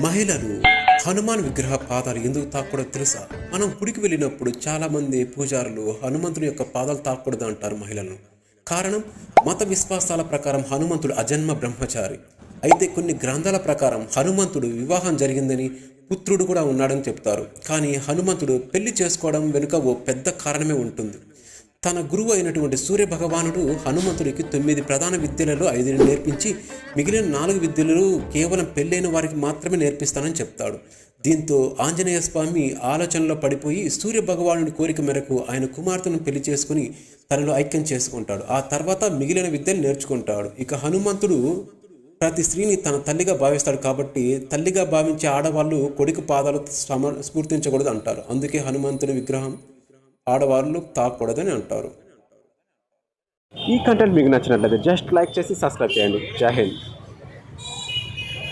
మహిళలు హనుమాన్ విగ్రహ పాదాలు ఎందుకు తాకూడదు తెలుసా? మనం గుడికి వెళ్ళినప్పుడు చాలా మంది పూజారులు హనుమంతుని యొక్క పాదాలు తాకూడదు అంటారు మహిళలను కారణం మత విశ్వాసాల ప్రకారం హనుమంతుడు అజన్మ బ్రహ్మచారి. అయితే కొన్ని గ్రంథాల ప్రకారం హనుమంతుడు వివాహం జరిగిందని పుత్రుడు కూడా ఉన్నాడని చెప్తారు. కానీ హనుమంతుడు పెళ్ళి చేసుకోవడం వెనుక ఓ పెద్ద కారణమే ఉంటుంది. తన గురువు అయినటువంటి సూర్య భగవానుడు హనుమంతుడికి తొమ్మిది ప్రధాన విద్యలలో ఐదుని నేర్పించి మిగిలిన నాలుగు విద్యలు కేవలం పెళ్ళైన వారికి మాత్రమే నేర్పిస్తానని చెప్తాడు. దీంతో ఆంజనేయ స్వామి ఆలోచనలో పడిపోయి సూర్య భగవానుడి కోరిక మేరకు ఆయన కుమార్తెను పెళ్ళి చేసుకుని తనలో ఐక్యం చేసుకుంటాడు. ఆ తర్వాత మిగిలిన విద్యలు నేర్చుకుంటాడు. ఇక హనుమంతుడు ప్రతి స్త్రీని తన తల్లిగా భావిస్తాడు కాబట్టి తల్లిగా భావించే ఆడవాళ్ళు కొడుకు పాదాలు సమ స్ఫూర్తించకూడదు అంటారు. అందుకే హనుమంతుని విగ్రహం ఆడవాళ్ళు తాకూడదని అంటారు. ఈ కంటెంట్ మీకు నచ్చినట్లయితే జస్ట్ లైక్ చేసి సబ్స్క్రైబ్ చేయండి. జై హింద్.